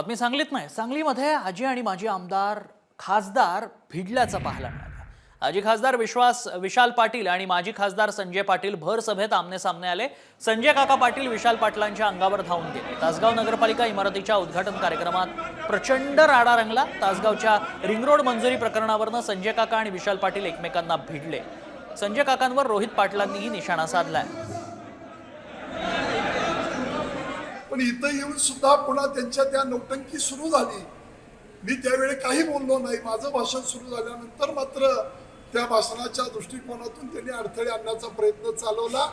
बातमी सांगलीत नाही. सांगलीमध्ये आजी आणि माजी आमदार खासदार भिडल्याचं पाहायला मिळालं. आजी खासदार विश्वास विशाल पाटील आणि माजी खासदार संजय पाटील भर सभेत आमने सामने आले. संजय काका पाटील विशाल पाटलांच्या अंगावर धावून गेले. तासगाव नगरपालिका इमारतीच्या उद्घाटन कार्यक्रमात प्रचंड राडा रंगला. तासगावच्या रिंग रोड मंजुरी प्रकरणावरनं संजय काका आणि विशाल पाटील एकमेकांना भिडले. संजय काकांवर रोहित पाटलांनीही निशाणा साधलाय. पण इथं येऊन सुद्धा पुन्हा त्यांच्या त्या नौटंकी सुरू झाली. मी त्यावेळी काही बोललो नाही. माझं भाषण सुरू झाल्यानंतर मात्र त्या भाषणाच्या दृष्टिकोनातून त्यांनी अडथळे आणण्याचा प्रयत्न चालवला.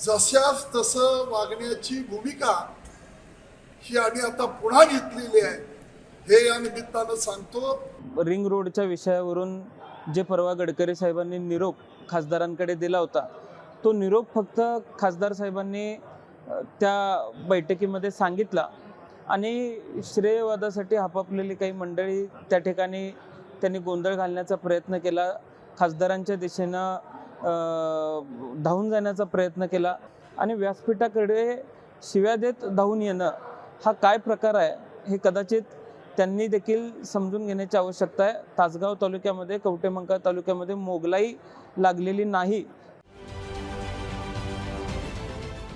जशास तसं वागण्याची भूमिका ही आम्ही आता पुन्हा घेतलेली आहे. हे या निमित्तानं सांगतो. रिंग रोडच्या विषयावरून जे परवा गडकरी साहेबांनी निरोप खासदारांकडे दिला होता तो निरोप फक्त खासदार साहेबांनी त्या बैठकीमध्ये सांगितला. आणि श्रेयवादासाठी हापापलेली काही मंडळी त्या ठिकाणी त्यांनी गोंधळ घालण्याचा प्रयत्न केला. खासदारांच्या दिशेनं धावून जाण्याचा प्रयत्न केला. आणि व्यासपीठाकडे शिव्या देत धावून येणं हा काय प्रकार आहे हे कदाचित त्यांनी देखील समजून घेण्याची आवश्यकता आहे. तासगाव तालुक्यामध्ये कवटेमंका तालुक्यामध्ये मोगलाई लागलेली नाही.